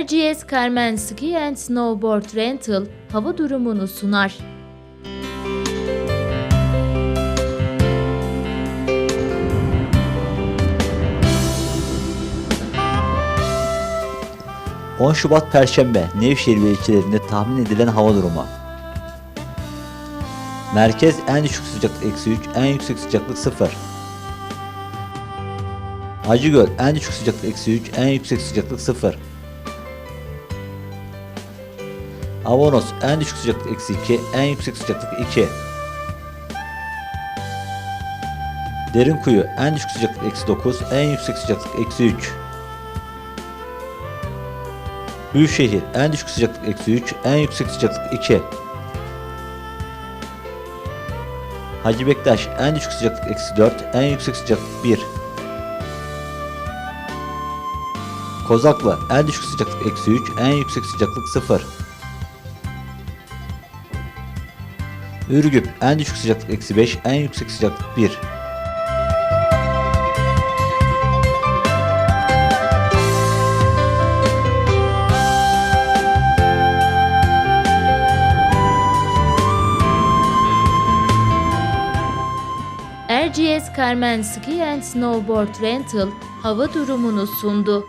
RGS Carmen Ski and Snowboard Rental hava durumunu sunar. ...10 Şubat Perşembe Nevşehir ve ilçelerinde tahmin edilen hava durumu. Merkez en düşük sıcaklık eksi 3, en yüksek sıcaklık 0. Acıgöl en düşük sıcaklık eksi 3, en yüksek sıcaklık 0. Avanos en düşük sıcaklık eksi 2, en yüksek sıcaklık 2. Derinkuyu en düşük sıcaklık eksi 9, en yüksek sıcaklık eksi 3. Büyükşehir en düşük sıcaklık eksi 3, en yüksek sıcaklık 2. Hacı Bektaş en düşük sıcaklık eksi 4, en yüksek sıcaklık 1. Kozaklı en düşük sıcaklık eksi 3, en yüksek sıcaklık 0. Ürgüp en düşük sıcaklık eksi 5, en yüksek sıcaklık 1. RGS Carmen Ski and Snowboard Rental hava durumunu sundu.